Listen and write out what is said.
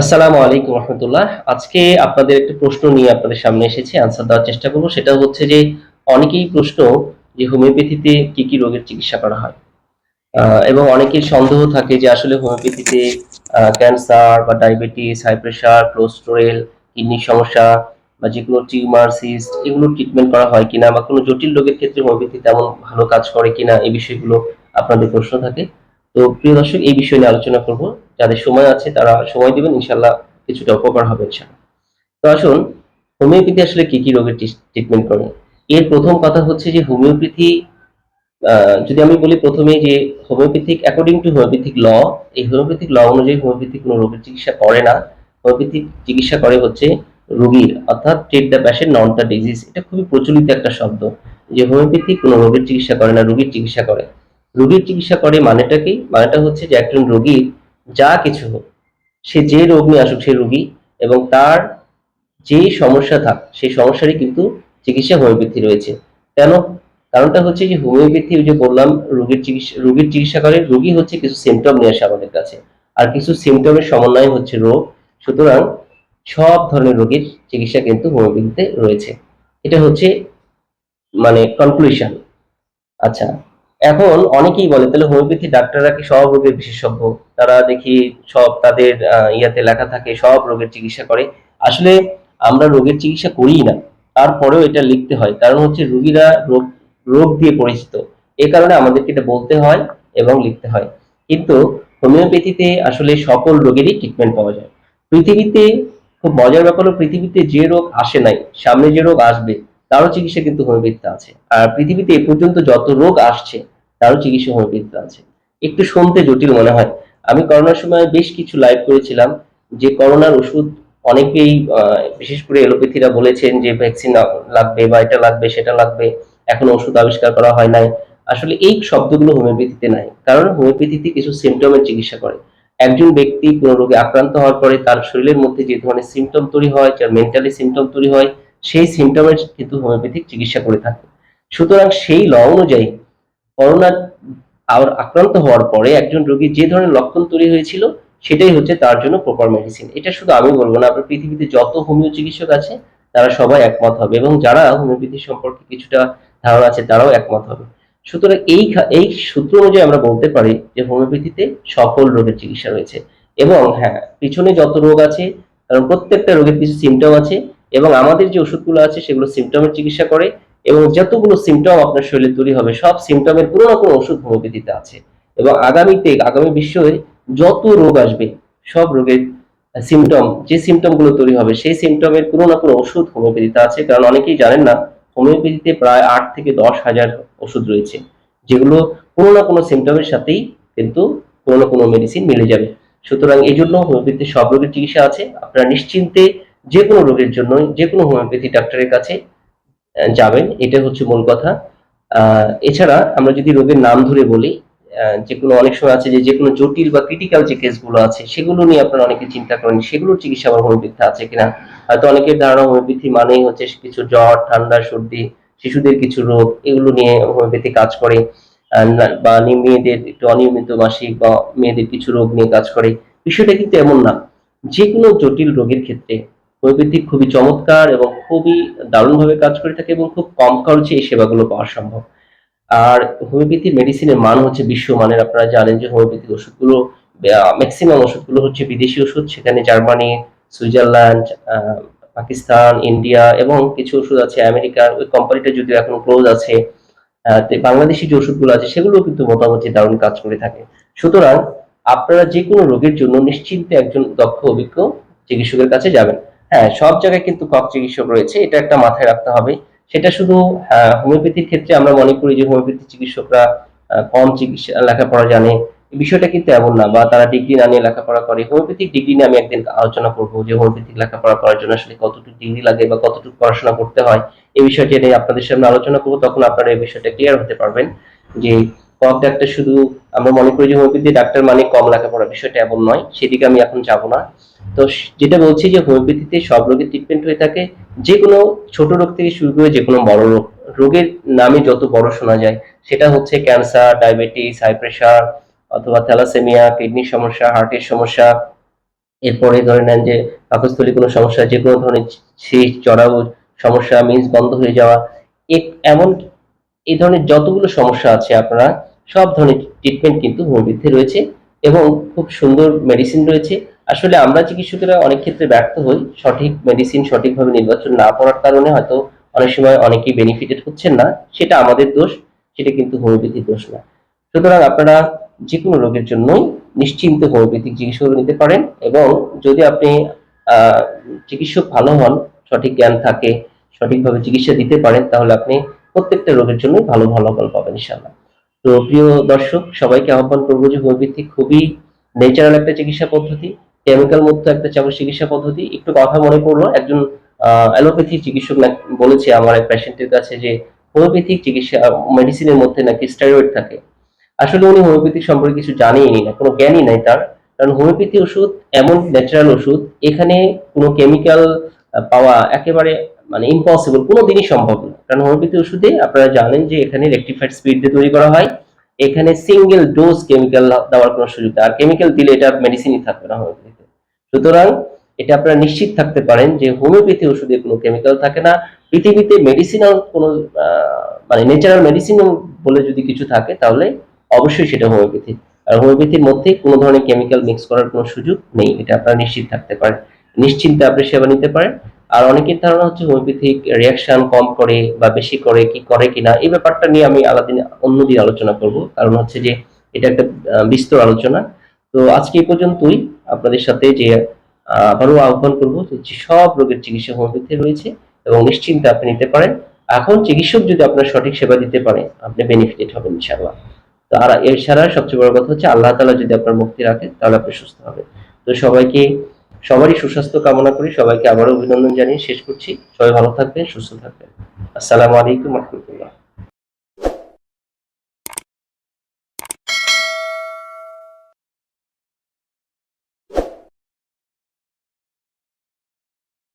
আসসালামু আলাইকুম রহমতুল্লাহ। আজকে আপনাদের একটা প্রশ্ন নিয়ে আপনাদের সামনে এসেছি আনসার দেওয়ার চেষ্টা করব। সেটা হচ্ছে যে, অনেকেই প্রশ্ন যে, হোমিওপ্যাথিতে কি কি রোগের চিকিৎসা করা হয়? এবং অনেকের সন্দেহ থাকে যে, আসলে হোমিওপ্যাথিতে ক্যান্সার বা ডায়াবেটিস, হাই প্রেশার কোলেস্টেরল কিডনির সমস্যা বা যে কোনো টিউমার, সিস্ট এগুলো ট্রিটমেন্ট করা হয় কিনা বা কোনো জটিল রোগের ক্ষেত্রে হোমিওপ্যাথি তেমন ভালো কাজ করে কিনা, এই বিষয়গুলো আপনাদের প্রশ্ন থাকে। তো প্রিয় দর্শক, এই বিষয় নিয়ে আলোচনা করব। যাদের সময় আছে, তারা সময় দিবেন ইনশাল্লাহ কিছুটা উপকার হবে ইনশাল্লাহ তো আসুন, হোমিওপ্যাথি আসলে কি কি রোগের ট্রিটমেন্ট করে এর প্রথম কথা হচ্ছে যে, হোমিওপ্যাথি যদি আমি বলি প্রথমে যে, homeopathic according to homeopathic law, এই হোমিওপ্যাথিক ল অনুযায়ী হোমিওপ্যাথিক কোনো রোগের চিকিৎসা করে না। হোমিওপ্যাথিক চিকিৎসা করে হচ্ছে রোগীর, অর্থাৎ treat the patient not the disease এটা খুবই প্রচলিত একটা শব্দ। যে, হোমিওপ্যাথি কোনো রোগের চিকিৎসা করে না, রোগীর চিকিৎসা করে। রোগীর চিকিৎসা করে মানেটা কি? মানেটা হচ্ছে যে একজন রোগীর যা কিছু হোক, সে যে রোগ নিয়ে আসুক, সে রোগী এবং তার যে সমস্যা থাক, সেই সমস্যারই কিন্তু চিকিৎসা হোমিওপ্যাথি রয়েছে। কেন? কারণটা হচ্ছে যে হোমিওপ্যাথি যে বললাম, রোগীর চিকিৎসা রোগীর চিকিৎসা করে রোগী হচ্ছে কিছু সিমটম নিয়ে আসে আমাদের কাছে। আর কিছু সিমটমের সমন্বয় হচ্ছে রোগ। সুতরাং সব ধরনের রোগীর চিকিৎসা কিন্তু হোমিওপ্যাথিতে রয়েছে। এটা হচ্ছে মানে কনক্লুশন আচ্ছা এখন অনেকেই বলে, তাহলে হোমিওপ্যাথি ডাক্তাররা কি সব রোগের বিশেষজ্ঞ? তারা দেখি সব তাদের ইয়াতে লেখা থাকে, সব রোগের চিকিৎসা করে। আসলে আমরা রোগের চিকিৎসা করি না। তারপরেও এটা লিখতে হয়। কারণ হচ্ছে রোগীরা রোগ রোগ দিয়ে পরিচিত। এ কারণে আমাদেরকে এটা বলতে হয় এবং লিখতে হয়। কিন্তু হোমিওপ্যাথিতে আসলে সকল রোগেরই ট্রিটমেন্ট পাওয়া যায়। পৃথিবীতে খুব মজার ব্যাপার হলো, পৃথিবীতে যে রোগ আসে নাই, সামনে যে রোগ আসবে তারও চিকিৎসা কিন্তু হোমিওপ্যাথিতে আছে। আর পৃথিবীতে এ পর্যন্ত যত রোগ আসছে তারও চিকিৎসা হোমিওপ্যাথিতে আছে। একটু শুনতে জটিল মনে হয়। আমি করোনার সময় বেশ কিছু লাইভ করেছিলাম, যে করোনার ওষুধ অনেকেই বিশেষ করে এলোপ্যাথিরা বলেছেন যে ভ্যাকসিন লাগবে বা এটা লাগবে, সেটা লাগবে, এখন ওষুধ আবিষ্কার করা হয় নাই। আসলে এই শব্দগুলো হোমিওপ্যাথিতে নাই। কারণ হোমিওপ্যাথিতে কিছু সিমটমের চিকিৎসা করে। একজন ব্যক্তি কোনো রোগে আক্রান্ত হওয়ার পরে তার শরীরের মধ্যে যে ধরনের সিমটম তৈরি হয়, যার মেন্টালি সিমটম তৈরি হয় সেই সিমটমের কিন্তু হোমিওপ্যাথিক চিকিৎসা করে থাকে। সুতরাং সেই ল অনুযায়ী করোনা আর আক্রান্ত হওয়ার পরে একজন রোগী যে ধরনের লক্ষণ তৈরি হয়েছিল, সেটাই হচ্ছে তার জন্য প্রপার মেডিসিন এটা শুধু আমি বলব না, আপনার পৃথিবীতে যত হোমিও চিকিৎসক আছে, তারা সবাই একমত হবে এবং যারা হোমিওপ্যাথি সম্পর্কে কিছুটা ধারণা আছে, তারাও একমত হবে। সুতরাং এই এই সূত্র অনুযায়ী আমরা বলতে পারি যে হোমিওপ্যাথিতে সকল রোগের চিকিৎসা রয়েছে এবং হ্যাঁ পিছনে যত রোগ আছে, কারণ প্রত্যেকটা রোগের কিছু সিমটম আছে এবং আমাদের যে ওষুধগুলো আছে সেগুলো সিমটমের চিকিৎসা করে এবং যতগুলো সিমটম আপনার শরীরে তৈরি হবে, সব সিমটমের কোনো না কোনো ওষুধ হোমিওপ্যাথিতে আছে। এবং আগামীতে, আগামী বিশ্বে যত রোগ আসবে, সব রোগের সিমটম যে সিমটমগুলো তৈরি হবে, সেই সিমটমের কোনো না কোনো ওষুধ হোমিওপ্যাথিতে আছে। কারণ অনেকেই জানেন না, হোমিওপ্যাথিতে প্রায় আট থেকে দশ হাজার ওষুধ রয়েছে, যেগুলো কোনো না কোনো সিমটমের সাথেই কিন্তু কোনো না কোনো মেডিসিন মিলে যাবে। সুতরাং এই জন্য হোমিওপ্যাথিতে সব রোগের চিকিৎসা আছে। আপনারা নিশ্চিন্তে যে কোনো রোগের জন্য যে কোনো হোমিওপ্যাথি ডাক্তারের কাছে যাবেন এটা হচ্ছে মূল কথা। এছাড়া আমরা যদি রোগের নাম ধরে বলি যে কোনো অনেক সময় আছে যে যে কোনো জটিল বা ক্রিটিক্যাল যে কেসগুলো আছে, সেগুলো নিয়ে আপনারা অনেকে চিন্তা করেন, সেগুলোর চিকিৎসা আবার হোমিওপ্যাথি আছে কিনা? হয়তো অনেকের ধারণা হোমিওপ্যাথি মানেই হচ্ছে কিছু জ্বর, ঠান্ডা, সর্দি, শিশুদের কিছু রোগ, এগুলো নিয়ে হোমিওপ্যাথি কাজ করে। বা মেয়েদের একটু অনিয়মিত মাসিক বা মেয়েদের কিছু রোগ নিয়ে কাজ করে। বিষয়টা কিন্তু এমন না। যে কোনো জটিল রোগের ক্ষেত্রে হোমিওপ্যাথি খুবই চমৎকার এবং খুবই দারুণভাবে কাজ করে থাকে এবং খুব কম খরচে এই সেবাগুলো পাওয়া সম্ভব। আর হোমিওপ্যাথি মেডিসিনের মান হচ্ছে বিশ্বমানের। আপনারা জানেন যে হোমিওপ্যাথি ওষুধগুলো ম্যাক্সিমাম ওষুধগুলো হচ্ছে বিদেশি ওষুধ, সেখানে জার্মানি, সুইজারল্যান্ড পাকিস্তান, ইন্ডিয়া এবং কিছু ওষুধ আছে আমেরিকার ওই কোম্পানিটা যদিও এখন ক্লোজ আছে বাংলাদেশি যে ওষুধগুলো আছে সেগুলো কিন্তু মোটামুটি দারুণ কাজ করে থাকে। সুতরাং আপনারা যে কোনো রোগের জন্য নিশ্চিন্তে একজন দক্ষ অভিজ্ঞ চিকিৎসকের কাছে যাবেন। হ্যাঁ সব জায়গায় কিন্তু কক চিকিৎসক রয়েছে এটা একটা মাথায় রাখতে হবে। সেটা শুধু আহ, হোমিওপ্যাথির ক্ষেত্রে আমরা মনে করি যে হোমিওপ্যাথি চিকিৎসকরা কম চিকিৎসা লেখাপড়া জানে। বিষয়টা কিন্তু এমন না বা তারা ডিগ্রি না নিয়ে লেখাপড়া করে। হোমিওপ্যাথিক ডিগ্রি নিয়ে আমি একদিন আলোচনা করব যে হোমিওপ্যাথিক লেখাপড়া করার জন্য আসলে কতটুকু ডিগ্রি লাগে বা কতটুকু পড়াশোনা করতে হয়। এই বিষয়টি নিয়ে আপনাদের সামনে আলোচনা করব তখন আপনারা এই বিষয়টা ক্লিয়ার হতে পারবেন যে কক ডাক্তার শুধু আমরা মনে করি যে হোমিওপ্যাথি ডাক্তার মানে কম লেখাপড়া। বিষয়টা এমন নয়, সেদিকে আমি এখন যাব না। তো যেটা বলছি যে হোমিওপ্যাথিতে সব রোগের ট্রিটমেন্ট হয়ে থাকে যে কোনো ছোট রোগ থেকে শুরু করে যে কোনো বড় রোগ। রোগের নামে যত বড় শোনা যায়, সেটা হচ্ছে ক্যান্সার ডায়াবেটিস হাই প্রেশার অথবা থ্যালাসেমিয়া কিডনির সমস্যা হার্টের সমস্যা। এরপরে ধরে নেন যে পাকস্থলী কোনো সমস্যা যে কোনো ধরনের শীত চড়াও সমস্যা মিন্স বন্ধ হয়ে যাওয়া। এমন এই ধরনের যতগুলো সমস্যা আছে আপনারা, সব ধরনের ট্রিটমেন্ট কিন্তু হোমিওপ্যাথি রয়েছে এবং খুব সুন্দর মেডিসিন রয়েছে। আসলে আমরা চিকিৎসকেরা অনেক ক্ষেত্রে ব্যর্থ হই, সঠিক মেডিসিন সঠিকভাবে নির্বাচন না করার কারণে হয়তো অনেক সময় অনেকেই বেনিফিটেড হচ্ছেন না, সেটা আমাদের দোষ, সেটা কিন্তু হোমিওপ্যাথির দোষ না। সুতরাং আপনারা যে কোনো রোগের জন্যই নিশ্চিন্ত হোমিওপ্যাথিক চিকিৎসা নিতে পারেন এবং যদি আপনি চিকিৎসক ভালো হন, সঠিক জ্ঞান থাকে, সঠিকভাবে চিকিৎসা দিতে পারেন, তাহলে আপনি প্রত্যেকটা রোগের জন্যই ভালো ফলাফল পাবেন ইনশাআল্লাহ। তো প্রিয় দর্শক, সবাইকে আহ্বান করব যে হোমিওপ্যাথি খুবই ন্যাচারাল একটা চিকিৎসা পদ্ধতি কেমিক্যাল মুক্ত একটা চিকিৎসা পদ্ধতি। একটু কথা মনে পড়ল, একজন অ্যালোপ্যাথি চিকিৎসক বলেছে আমার এক পেশেন্টের কাছে যে হোমিওপ্যাথিক চিকিৎসা মেডিসিনের মধ্যে নাকি স্টেরয়েড থাকে। আসলে উনি হোমিওপ্যাথি সম্পর্কে কিছু জানেই না, কোনো জ্ঞানই নাই তার। কারণ হোমিওপ্যাথি ওষুধ এমন ন্যাচারাল ওষুধ, এখানে কোনো কেমিক্যাল পাওয়া একেবারে মানে ইম্পসিবল কোনো দিনই সম্ভব না। কারণ হোমিওপ্যাথি ওষুধে আপনারা জানেন যে এখানে রেকটিফাইড স্পিড দিয়ে তৈরি করা হয়। এখানে সিঙ্গেল ডোজ কেমিক্যাল দেওয়ার কোনো সুযোগ আর কেমিক্যাল দিলে এটা মেডিসিনই থাকবে না হোমিওপ্যাথিতে সুতরাং এটা আপনারা নিশ্চিত থাকতে পারেন যে হোমিওপ্যাথি ওষুধে কোনো কেমিক্যাল থাকে না। পৃথিবীতে মেডিসিনাল কোনো মানে ন্যাচারাল মেডিসিন বলে যদি কিছু থাকে, তাহলে অবশ্যই সেটা হোমিওপ্যাথি আর হোমিওপ্যাথির মধ্যে কোনো ধরনের কেমিক্যাল মিক্স করার কোনো সুযোগ নেই। এটা আপনারা নিশ্চিত থাকতে পারেন। নিশ্চিন্তে আপনি সেবা নিতে পারেন। আর অনেকের ধারণা হচ্ছে হোমিওপ্যাথিক রিয়াকশন কম করে বা বেশি করে কি করে কিনা, এই ব্যাপারটা নিয়ে আমি আলাদিন অন্যদিন আলোচনা করব। কারণ হচ্ছে যে এটা একটা বিস্তর আলোচনা। তো আজকে এই পর্যন্তই। আপনাদের সাথে যে আবারও আহ্বান করব যে সব রোগের চিকিৎসা হোমিওপ্যাথি রয়েছে এবং নিশ্চিন্তে আপনি নিতে পারেন। এখন চিকিৎসক যদি আপনার সঠিক সেবা দিতে পারে, আপনি বেনিফিটেড হবেন ইনশাআল্লাহ। তো আর এছাড়া সবচেয়ে বড় কথা হচ্ছে আল্লাহ তাআলা যদি আপনার মুক্তি রাখে, তাহলে আপনি সুস্থ হবেন। তো সবাইকে সবারই সুস্বাস্থ্য কামনা করি, সবাইকে আবারও অভিনন্দন জানিয়ে শেষ করছি। সবাই ভালো থাকবেন, সুস্থ থাকবেন। আসসালামু আলাইকুম রহমতুল্লাহ।